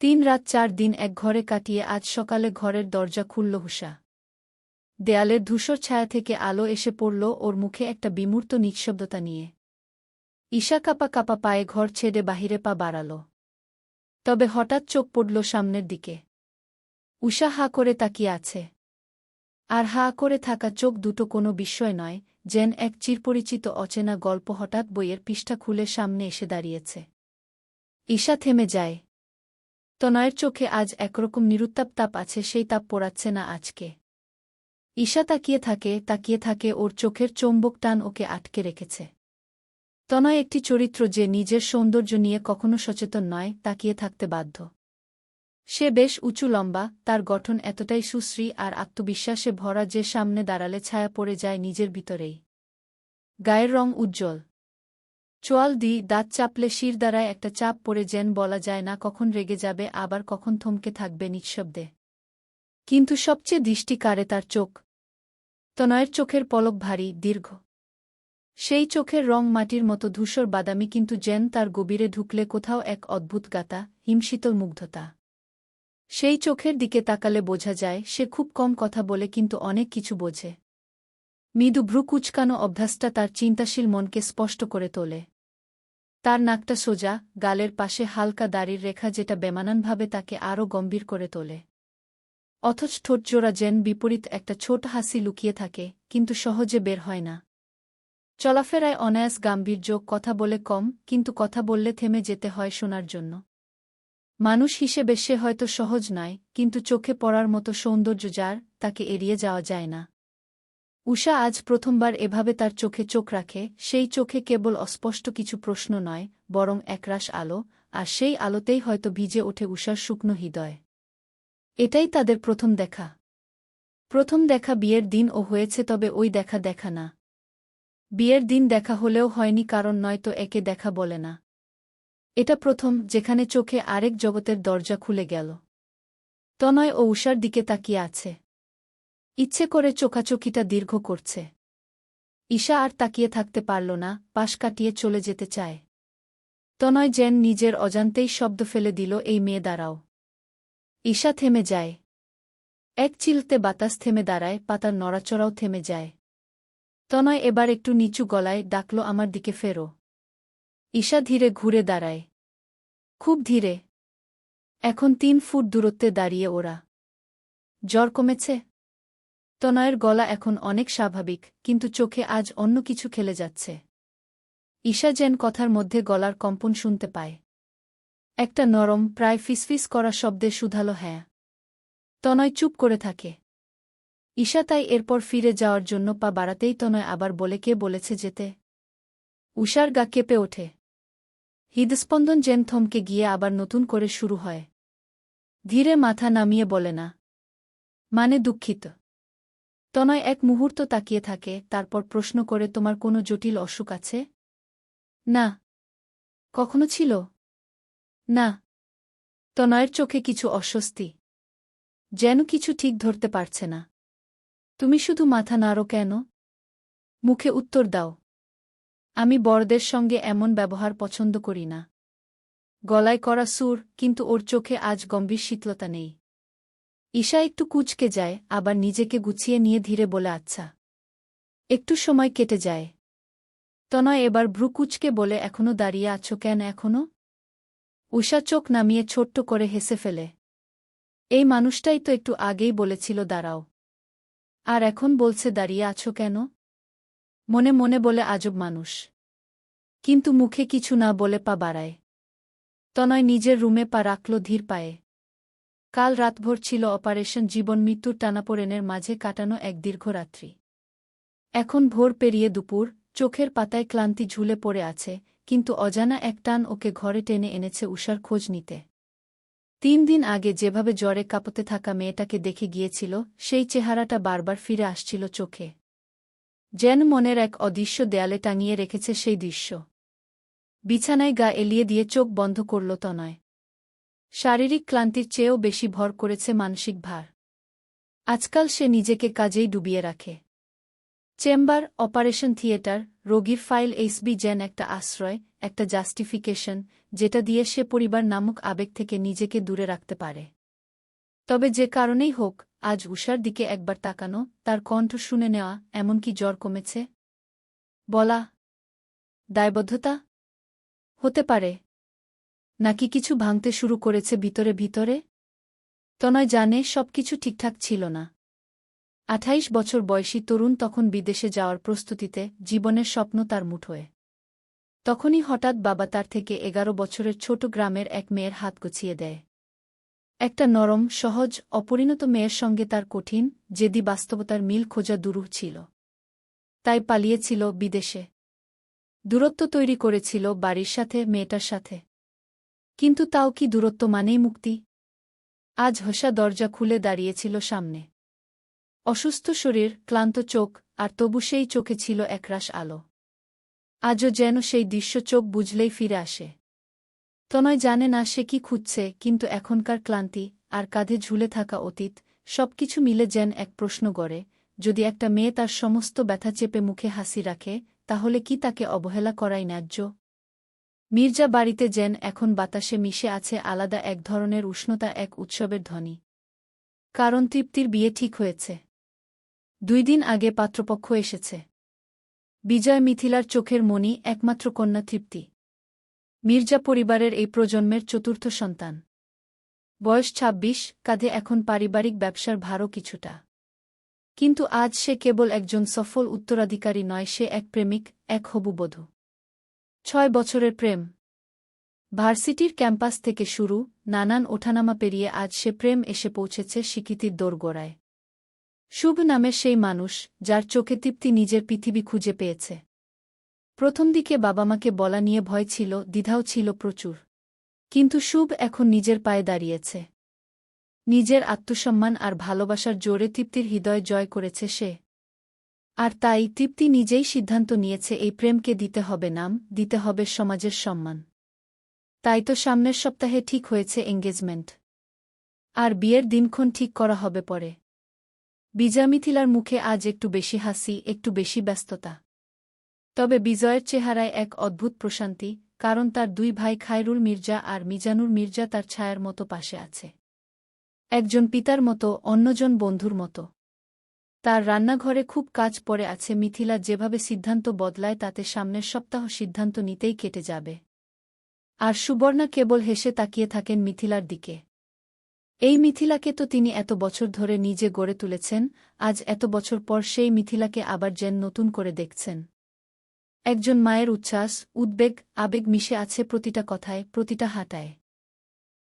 তিন রাত চার দিন এক ঘরে কাটিয়ে আজ সকালে ঘরের দরজা খুলল হুষা। দেয়ালের ধূসর ছায়া থেকে আলো এসে পড়ল ওর মুখে একটা বিমূর্ত নিঃশব্দতা নিয়ে। ঈশা কাপা কাপা পায়ে ঘর ছেড়ে বাহিরে পা বাড়াল। তবে হঠাৎ চোখ পড়ল সামনের দিকে। উষা হা করে তাকিয়ে আছে। আর হা করে থাকা চোখ দুটো কোনো বিস্ময় নয়, যেন এক চিরপরিচিত অচেনা গল্প হঠাৎ বইয়ের পৃষ্ঠা খুলে সামনে এসে দাঁড়িয়েছে। ঈশা থেমে যায়। তনয়ের চোখে আজ একরকম নিরুত্তাপ তাপ আছে, সেই তাপ পোড়াচ্ছে না আজকে। ঈশা তাকিয়ে থাকে তাকিয়ে থাকে, ওর চোখের চৌম্বক টান ওকে আটকে রেখেছে। তনয় একটি চরিত্র যে নিজের সৌন্দর্য নিয়ে কখনো সচেতন নয়, তাকিয়ে থাকতে বাধ্য। সে বেশ উঁচু লম্বা, তার গঠন এতটাই সুশ্রী আর আত্মবিশ্বাসে ভরা যে সামনে দাঁড়ালে ছায়া পড়ে যায় নিজের ভিতরেই। গায়ের রং উজ্জ্বল। চোয়াল দি দাঁত চাপলে শির দ্বারায় একটা চাপ পড়ে যেন বলা যায় না কখন রেগে যাবে, আবার কখন থমকে থাকবে নিঃশব্দে। কিন্তু সবচেয়ে দৃষ্টি কারে তার চোখ? তনয়ের চোখের পলক ভারী, দীর্ঘ। সেই চোখের রং মাটির মতো ধূসর বাদামি, কিন্তু যেন তার গভীরে ঢুকলে কোথাও এক অদ্ভুত গাতা হিমশীতল মুগ্ধতা। সেই চোখের দিকে তাকালে বোঝা যায়, সে খুব কম কথা বলে, কিন্তু অনেক কিছু বোঝে। মৃদু ভ্রু কুচকানো অভ্যাসটা তার চিন্তাশীল মনকে স্পষ্ট করে তোলে। তার নাকটা সোজা, গালের পাশে হালকা দাড়ির রেখা যেটা বেমানানভাবে তাকে আরও গম্ভীর করে তোলে। অথচ ঠোঁটজোড়া যেন বিপরীত একটা ছোট হাসি লুকিয়ে থাকে, কিন্তু সহজে বের হয় না। চলাফেরায় অনায়াস গাম্ভীর্য, কথা বলে কম, কিন্তু কথা বললে থেমে যেতে হয় শোনার জন্য। মানুষ হিসেবে সে হয়তো সহজ নয়, কিন্তু চোখে পড়ার মতো সৌন্দর্য যার, তাকে এড়িয়ে যাওয়া যায় না। উষা আজ প্রথমবার এভাবে তার চোখে চোখ রাখে, সেই চোখে কেবল অস্পষ্ট কিছু প্রশ্ন নয়, বরং একরাশ আলো, আর সেই আলোতেই হয়তো ভিজে ওঠে উষার শুকনো হৃদয়। এটাই তাদের প্রথম দেখা। প্রথম দেখা বিয়ের দিন ও হয়েছে তবে ওই দেখা দেখা না। বিয়ের দিন দেখা হলেও হয়নি কারণ নয়তো একে দেখা বলে না। এটা প্রথম, যেখানে চোখে আরেক জগতের দরজা খুলে গেল। তনয় ও উষার দিকে তাকিয়ে আছে। ইচ্ছে করে চোখাচোখিটা দীর্ঘ করছে। ঈশা আর তাকিয়ে থাকতে পারল না, পাশ কাটিয়ে চলে যেতে চায়। তনয় যেন নিজের অজান্তেই শব্দ ফেলে দিল, এই মেয়ে, দাঁড়াও। ঈশা থেমে যায়। এক চিলতে বাতাস থেমে দাঁড়ায়, পাতার নড়াচড়াও থেমে যায়। তনয় এবার একটু নিচু গলায় ডাকল, আমার দিকে ফেরো। ঈশা ধীরে ঘুরে দাঁড়ায়। খুব ধীরে। এখন তিন ফুট দূরত্বে দাঁড়িয়ে ওরা। জ্বর কমেছে? তনয়ের গলা এখন অনেক স্বাভাবিক, কিন্তু চোখে আজ অন্য কিছু খেলে যাচ্ছে। ঈশা যেন কথার মধ্যে গলার কম্পন শুনতে পায়। একটা নরম, প্রায় ফিসফিস করা শব্দে শুধালো হ্যাঁ। তনয় চুপ করে থাকে। ঈশা তাই এরপর ফিরে যাওয়ার জন্য পা বাড়াতেই তনয় আবার বলে, কে বলেছে যেতে? উষার গা কেঁপে ওঠে। হৃদস্পন্দন যেন থমকে গিয়ে আবার নতুন করে শুরু হয়। ধীরে মাথা নামিয়ে বলে, না। মানে দুঃখিত। তনয় এক মুহূর্ত তাকিয়ে থাকে, তারপর প্রশ্ন করে, তোমার কোনো জটিল অসুখ আছে? না। কখনো ছিল? না। তনয়ের চোখে কিছু অস্বস্তি। যেন কিছু ঠিক ধরতে পারছে না। তুমি শুধু মাথা নাড়ো কেন? মুখে উত্তর দাও। আমি বড়দের সঙ্গে এমন ব্যবহার পছন্দ করি না। গলায় করা সুর, কিন্তু ওর চোখে আজ গম্ভীর শীতলতা নেই। ঈশা একটু কুচকে যায়, আবার নিজেকে গুছিয়ে নিয়ে ধীরে বলে আচ্ছা। একটু সময় কেটে যায়। তনয় এবার ভ্রু কুচকে বলে, এখনও দাঁড়িয়ে আছো কেন এখনও? উষা চোখ নামিয়ে ছোট্ট করে হেসে ফেলে, এই মানুষটাই তো একটু আগেই বলেছিল দাঁড়াও। আর এখন বলছে দাঁড়িয়ে আছো কেন? মনে মনে বলে, আজব মানুষ। কিন্তু মুখে কিছু না বলে পা বাড়ায়। তনয় নিজের রুমে পা রাখল ধীর পায়ে। কাল রাতভর ছিল অপারেশন জীবন মৃত্যুর টানাপোড়েনের মাঝে কাটানো এক দীর্ঘ রাত্রি এখন ভোর পেরিয়ে দুপুর, চোখের পাতায় ক্লান্তি ঝুলে পড়ে আছে, কিন্তু অজানা এক টান ওকে ঘরে টেনে এনেছে উষার খোঁজ নিতে। তিন দিন আগে যেভাবে জ্বরে কাঁপতে থাকা মেয়েটাকে দেখে গিয়েছিল, সেই চেহারাটা বারবার ফিরে আসছিল চোখে। যেন মনের এক অদৃশ্য দেয়ালে টাঙিয়ে রেখেছে সেই দৃশ্য। বিছানায় গা এলিয়ে দিয়ে চোখ বন্ধ করল তনয়। শারীরিক ক্লান্তির চেয়েও বেশি ভর করেছে মানসিক ভার। আজকাল সে নিজেকে কাজেই ডুবিয়ে রাখে। চেম্বার, অপারেশন থিয়েটার, রোগীর ফাইল এইসবি যেন একটা আশ্রয়, একটা জাস্টিফিকেশন, যেটা দিয়ে সে পরিবার নামক আবেগ থেকে নিজেকে দূরে রাখতে পারে। তবে যে কারণেই হোক, আজ উষার দিকে একবার তাকানো, তার কণ্ঠ শুনে নেওয়া, এমনকি জ্বর কমেছে? বলা, দায়বদ্ধতা? হতে পারে। নাকি কিছু ভাঙতে শুরু করেছে ভিতরে ভিতরে? তনয় জানে সবকিছু ঠিকঠাক ছিল না। আঠাইশ বছর বয়সী তরুণ তখন বিদেশে যাওয়ার প্রস্তুতিতে জীবনের স্বপ্ন তার মুঠোয় তখনই হঠাৎ বাবা তার থেকে এগারো বছরের ছোট গ্রামের এক মেয়ের হাত গছিয়ে দেয়। একটা নরম, সহজ, অপরিণত মেয়ের সঙ্গে তার কঠিন যেদি বাস্তবতার মিল খোঁজা দুরূহ ছিল। তাই পালিয়েছিল বিদেশে। দূরত্ব তৈরি করেছিল বাড়ির সাথে, মেয়েটার সাথে। কিন্তু তাও কি দূরত্ব মানেই মুক্তি? আজ হসা দরজা খুলে দাঁড়িয়েছিল সামনে। অসুস্থ শরীর, ক্লান্ত চোখ, আর তবু সেই চোখে ছিল একরাশ আলো। আজও যেন সেই দৃশ্য চোখ বুঝলেই ফিরে আসে। তনয় জানে না সে কি খুঁজছে, কিন্তু এখনকার ক্লান্তি, আর কাঁধে ঝুলে থাকা অতীত, সবকিছু মিলে যেন এক প্রশ্ন গড়ে, যদি একটা মেয়ে তার সমস্ত ব্যথা চেপে মুখে হাসি রাখে, তাহলে কি তাকে অবহেলা করাই ন্যায্য? মির্জা বাড়িতে যেন এখন বাতাসে মিশে আছে আলাদা এক ধরনের উষ্ণতা, এক উৎসবের ধ্বনি। কারণ তৃপ্তির বিয়ে ঠিক হয়েছে। দুই দিন আগে পাত্রপক্ষ এসেছে। বিজয় মিথিলার চোখের মনি একমাত্র কন্যা তৃপ্তি। মির্জা পরিবারের এই প্রজন্মের চতুর্থ সন্তান। বয়স ২৬ কাঁধে এখন পারিবারিক ব্যবসার ভারও কিছুটা। কিন্তু আজ সে কেবল একজন সফল উত্তরাধিকারী নয়, সে এক প্রেমিক, এক হবুবধূ। ছয় বছরের প্রেম। ভার্সিটির ক্যাম্পাস থেকে শুরু, নানান ওঠানামা পেরিয়ে আজ সে প্রেম এসে পৌঁছেছে স্বীকৃতির দোরগোড়ায়। শুভ নামের সেই মানুষ, যার চোখে তৃপ্তি নিজের পৃথিবী খুঁজে পেয়েছে। প্রথম দিকে বাবামাকে বলা নিয়ে ভয় ছিল, দ্বিধাও ছিল প্রচুর। কিন্তু শুভ এখন নিজের পায়ে দাঁড়িয়েছে। নিজের আত্মসম্মান আর ভালোবাসার জোরে তৃপ্তির হৃদয় জয় করেছে সে। আর তাই তৃপ্তি নিজেই সিদ্ধান্ত নিয়েছে, এই প্রেমকে দিতে হবে নাম, দিতে হবে সমাজের সম্মান। তাই তো সামনের সপ্তাহে ঠিক হয়েছে এঙ্গেজমেন্ট আর বিয়ের দিনক্ষণ ঠিক করা হবে পরে। বিজামিথিলার মুখে আজ একটু বেশি হাসি, একটু বেশি ব্যস্ততা। তবে বিজয়ের চেহারায় এক অদ্ভুত প্রশান্তি, কারণ তার দুই ভাই খায়রুল মির্জা আর মিজানুর মির্জা তার ছায়ার মতো পাশে আছে। একজন পিতার মতো, অন্যজন বন্ধুর মতো। তার রান্নাঘরে খুব কাজ পড়ে আছে। মিথিলা যেভাবে সিদ্ধান্ত বদলায়, তাতে সামনের সপ্তাহ সিদ্ধান্ত নিতেই কেটে যাবে। আর সুবর্ণা কেবল হেসে তাকিয়ে থাকেন মিথিলার দিকে। এই মিথিলাকে তো তিনি এত বছর ধরে নিজে গড়ে তুলেছেন, আজ এত বছর পর সেই মিথিলাকে আবার যেন নতুন করে দেখছেন। একজন মায়ের উচ্ছ্বাস, উদ্বেগ, আবেগ মিশে আছে প্রতিটা কথায়, প্রতিটা হাঁটায়।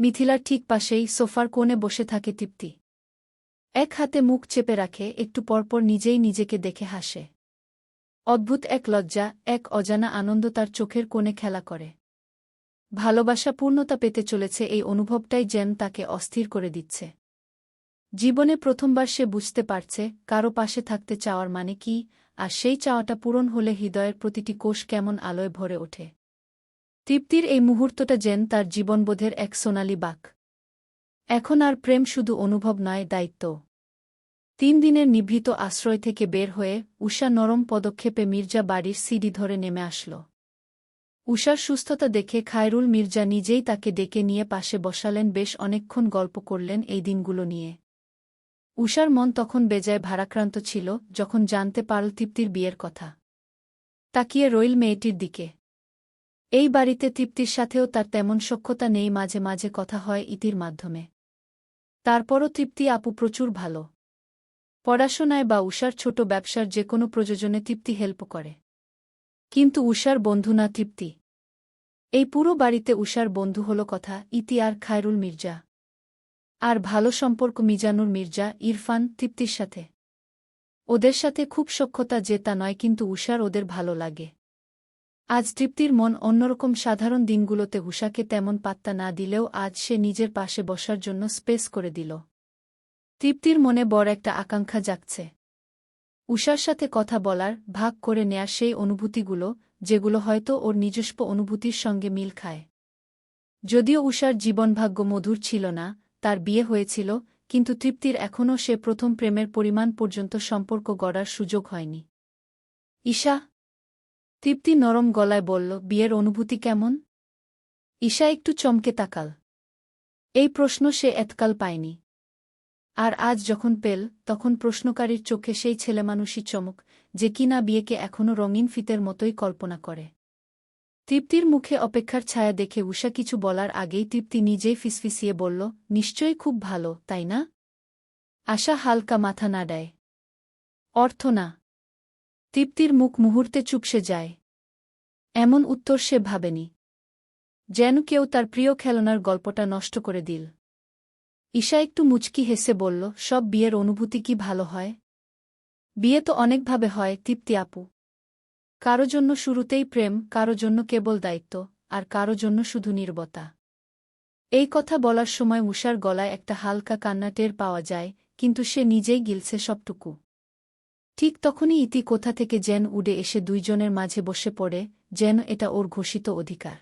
মিথিলার ঠিক পাশেই সোফার কোণে বসে থাকে তৃপ্তি। এক হাতে মুখ চেপে রাখে, একটু পরপর নিজেই নিজেকে দেখে হাসে। অদ্ভুত এক লজ্জা, এক অজানা আনন্দ তার চোখের কোণে খেলা করে। ভালোবাসা পূর্ণতা পেতে চলেছে, এই অনুভবটাই যেন তাকে অস্থির করে দিচ্ছে। জীবনে প্রথমবার সে বুঝতে পারছে, কারও পাশে থাকতে চাওয়ার মানে কি, আর সেই চাওয়াটা পূরণ হলে হৃদয়ের প্রতিটি কোষ কেমন আলোয় ভরে ওঠে। তৃপ্তির এই মুহূর্তটা যেন তার জীবনবোধের এক সোনালি বাক। এখন আর প্রেম শুধু অনুভব নয়, দায়িত্ব। তিন দিনের নিভৃত আশ্রয় থেকে বের হয়ে উষা নরম পদক্ষেপে মির্জা বাড়ির সিডি ধরে নেমে আসল। উষার সুস্থতা দেখে খায়রুল মির্জা নিজেই তাকে ডেকে নিয়ে পাশে বসালেন, বেশ অনেকক্ষণ গল্প করলেন এই দিনগুলো নিয়ে উষার মন তখন বেজায় ভারাক্রান্ত ছিল যখন জানতে পারল তৃপ্তির বিয়ের কথা। তাকিয়ে রইল মেয়েটির দিকে। এই বাড়িতে তৃপ্তির সাথেও তার তেমন সক্ষতা নেই, মাঝে মাঝে কথা হয় ইতির মাধ্যমে। তারপরও তৃপ্তি আপু প্রচুর ভালো। পড়াশোনায় বা উষার ছোট ব্যবসার যে কোনো প্রযোজনে তৃপ্তি হেল্প করে। কিন্তু উষার বন্ধু না তৃপ্তি। এই পুরো বাড়িতে উষার বন্ধু হল কথা, ইতি আর খায়রুল মির্জা। আর ভালো সম্পর্ক মিজানুর মির্জা, ইরফান, তৃপ্তির সাথে। ওদের সাথে খুব সক্ষতা যে তা নয়, কিন্তু উষার ওদের ভালো লাগে। আজ তৃপ্তির মন অন্যরকম সাধারণ দিনগুলোতে উষাকে তেমন পাত্তা না দিলেও আজ সে নিজের পাশে বসার জন্য স্পেস করে দিল। তৃপ্তির মনে বড় একটা আকাঙ্ক্ষা জাগছে। উষার সাথে কথা বলার, ভাগ করে নেয়া সেই অনুভূতিগুলো, যেগুলো হয়তো ওর নিজস্ব অনুভূতির সঙ্গে মিল খায়। যদিও উষার জীবনভাগ্য মধুর ছিল না, তার বিয়ে হয়েছিল, কিন্তু তৃপ্তির এখনও সে প্রথম প্রেমের পরিমাণ পর্যন্ত সম্পর্ক গড়ার সুযোগ হয়নি। ঈশা, তৃপ্তি নরম গলায় বলল, বিয়ের অনুভূতি কেমন? ঈশা একটু চমকে তাকাল। এই প্রশ্ন সে এতকাল পায়নি। আর আজ যখন পেল, তখন প্রশ্নকারীর চোখে সেই ছেলেমানুষই চমক, যে কিনা বিয়েকে এখনও রঙিন ফিতের মতোই কল্পনা করে। তৃপ্তির মুখে অপেক্ষার ছায়া দেখে উষা কিছু বলার আগেই তৃপ্তি নিজেই ফিসফিসিয়ে বলল, নিশ্চয়ই খুব ভালো, তাই না? আশা হালকা মাথা না দেয় অর্থ না। তৃপ্তির মুখ মুহূর্তে চুপসে যায়। এমন উত্তর সে ভাবেনি। যেন কেউ তার প্রিয় খেলনার গল্পটা নষ্ট করে দিল। ঈশা একটু মুচকি হেসে বলল, সব বিয়ের অনুভূতি কি ভালো হয়? বিয়ে তো অনেকভাবে হয়, তৃপ্তি আপু। কারও জন্য শুরুতেই প্রেম, কারও জন্য কেবল দায়িত্ব, আর কারও জন্য শুধু নির্বতা। এই কথা বলার সময় উষার গলায় একটা হালকা কান্না টের পাওয়া যায়, কিন্তু সে নিজেই গিলছে সবটুকু। ঠিক তখনই ইতি কোথা থেকে যেন উড়ে এসে দুইজনের মাঝে বসে পড়ে, যেন এটা ওর ঘোষিত অধিকার।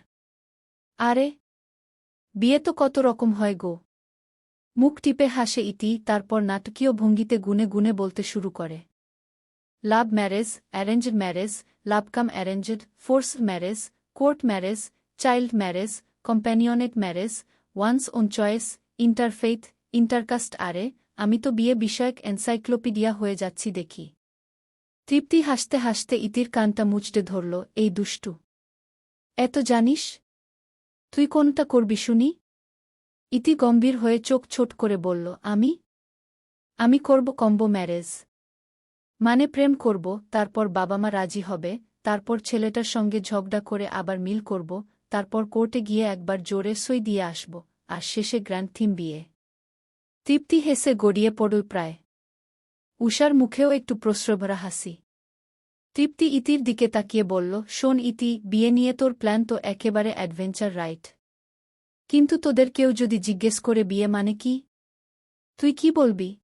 আরে, বিয়ে তো কত রকম হয় গো। মুখ টিপে হাসে ইতি, তারপর নাটকীয় ভঙ্গিতে গুনে গুনে বলতে শুরু করে। Love marriage arranged marriage, love come arranged, force marriage, court marriage, child marriage, companionate marriage, one's own choice, interfaith, intercaste আরে, আমি তো বিয়ে বিষয়ক এনসাইক্লোপিডিয়া হয়ে যাচ্ছি দেখি। তৃপ্তি হাসতে হাসতে ইতির কানটা মুচড়ে ধরল, এই দুষ্টু। এত জানিস? তুই কোনটা করবি শুনি? ইতি গম্ভীর হয়ে চোখ ছোট করে বলল, আমি? আমি করব কম্বো ম্যারেজ। মানে প্রেম করব, তারপর বাবা মা রাজি হবে, তারপর ছেলেটার সঙ্গে ঝগড়া করে আবার মিল করব, তারপর কোর্টে গিয়ে একবার জোরে সই দিয়ে আসব, আর শেষে গ্র্যান্ড থিম বিয়ে। তৃপ্তি হেসে গড়িয়ে পড়ল প্রায়। উষার মুখেও একটু প্রশ্রভরা হাসি। তৃপ্তি ইতির দিকে তাকিয়ে বলল, শোন ইতি, বিয়ে নিয়ে তোর প্ল্যান তো একেবারে অ্যাডভেঞ্চার রাইট। কিন্তু তোদের কেউ যদি জিজ্ঞেস করে বিয়ে মানে কি? তুই কি বলবি?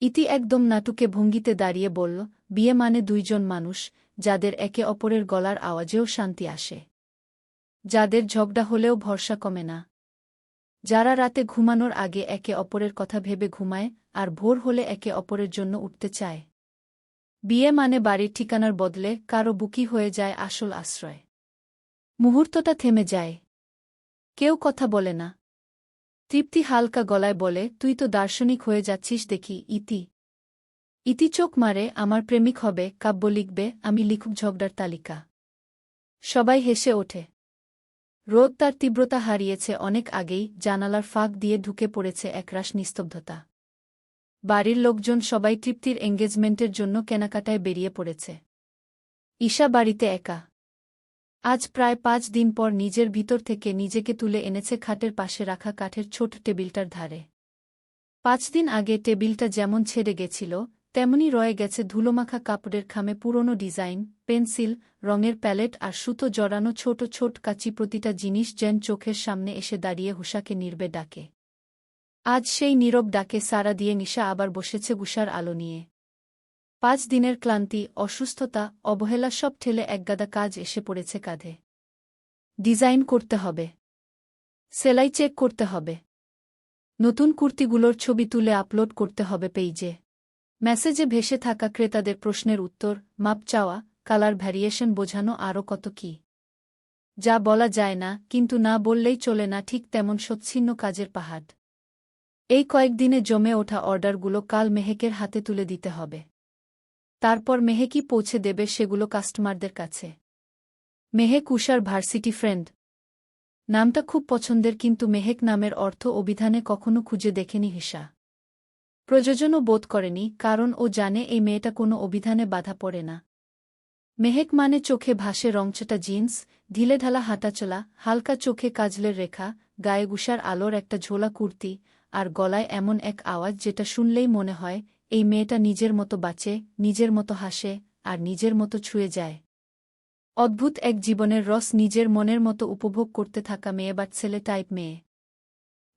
ইতি একদম নাটুকে ভঙ্গিতে দাঁড়িয়ে বলল, বিয়ে মানে দুইজন মানুষ, যাদের একে অপরের গলার আওয়াজেও শান্তি আসে। যাদের ঝগড়া হলেও ভরসা কমে না। যারা রাতে ঘুমানোর আগে একে অপরের কথা ভেবে ঘুমায়, আর ভোর হলে একে অপরের জন্য উঠতে চায়। বিয়ে মানে বাড়ির ঠিকানার বদলে কারও বুকি হয়ে যায় আসল আশ্রয়। মুহূর্তটা থেমে যায়। কেউ কথা বলে না। তৃপ্তি হালকা গলায় বলে, তুই তো দার্শনিক হয়ে যাচ্ছিস দেখি, ইতি। ইতি চোখ মারে, আমার প্রেমিক হবে, কাব্য লিখবে, আমি লিখুক ঝগড়ার তালিকা। সবাই হেসে ওঠে। রোদ তার তীব্রতা হারিয়েছে অনেক আগেই, জানালার ফাঁক দিয়ে ঢুকে পড়েছে একরাশ নিস্তব্ধতা। বাড়ির লোকজন সবাই তৃপ্তির এঙ্গেজমেন্টের জন্য কেনাকাটায় বেরিয়ে পড়েছে। ঈশা বাড়িতে একা। আজ প্রায় পাঁচ দিন পর নিজের ভিতর থেকে নিজেকে তুলে এনেছে খাটের পাশে রাখা কাঠের ছোট টেবিলটার ধারে। পাঁচ দিন আগে টেবিলটা যেমন ছেড়ে গেছিল, তেমনি রয়ে গেছে ধুলোমাখা কাপড়ের খামে পুরনো ডিজাইন, পেন্সিল, রঙের প্যালেট আর সুতো জড়ানো ছোট ছোট কাচি প্রতিটা জিনিস যেন চোখের সামনে এসে দাঁড়িয়ে হুষাকে নির্বে ডাকে। আজ সেই নীরব ডাকে সারা দিয়ে নিশা আবার বসেছে গুষার আলো নিয়ে। পাঁচ দিনের ক্লান্তি, অসুস্থতা, অবহেলা সব ঠেলে একগাদা কাজ এসে পড়েছে কাঁধে। ডিজাইন করতে হবে। সেলাই চেক করতে হবে। নতুন কুর্তিগুলোর ছবি তুলে আপলোড করতে হবে পেইজে। মেসেজে ভেসে থাকা ক্রেতাদের প্রশ্নের উত্তর, মাপ চাওয়া, কালার ভ্যারিয়েশন বোঝানো আরও কত কি। যা বলা যায় না, কিন্তু না বললেই চলে না ঠিক তেমন সচ্ছিন্ন কাজের পাহাড়। এই কয়েকদিনে জমে ওঠা অর্ডারগুলো কাল মেহেকের হাতে তুলে দিতে হবে। তারপর মেহেকই পৌঁছে দেবে সেগুলো কাস্টমারদের কাছে। মেহেক উষার ভার্সিটি ফ্রেন্ড। নামটা খুব পছন্দের কিন্তু মেহেক নামের অর্থ অভিধানে কখনো খুঁজে দেখেনি হিসা। প্রযোজনও বোধ করেনি, কারণ ও জানে এই মেয়েটা কোনো অভিধানে বাধা পড়ে না। মেহেক মানে চোখে ভাসে রংচটা জিন্স ঢিলেঢালা হাঁটাচলা, হালকা চোখে কাজলের রেখা, গায়ে গুষার আলোর একটা ঝোলা কুর্তি, আর গলায় এমন এক আওয়াজ যেটা শুনলেই মনে হয় এই মেয়েটা নিজের মতো বাঁচে, নিজের মতো হাসে, আর নিজের মতো ছুঁয়ে যায়। অদ্ভুত এক জীবনের রস নিজের মনের মতো উপভোগ করতে থাকা মেয়ে বা ছেলে টাইপ মেয়ে।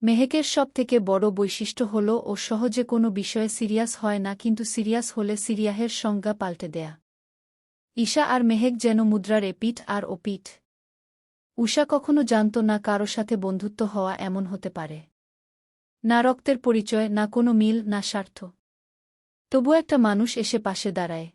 মেহেকের সব থেকে বড় বৈশিষ্ট্য হল ও সহজে কোনো বিষয়ে সিরিয়াস হয় না, কিন্তু সিরিয়াস হলে সিরিয়াহের সংজ্ঞা পাল্টে দেয়া। ঈশা আর মেহেক যেন মুদ্রার এপিঠ আর ওপিঠ উষা কখনো জানত না কারও সাথে বন্ধুত্ব হওয়া এমন হতে পারে। না রক্তের পরিচয়, না কোনো মিল, না স্বার্থ। তবু একটা মানুষ এসে পাশে দাঁড়ায়।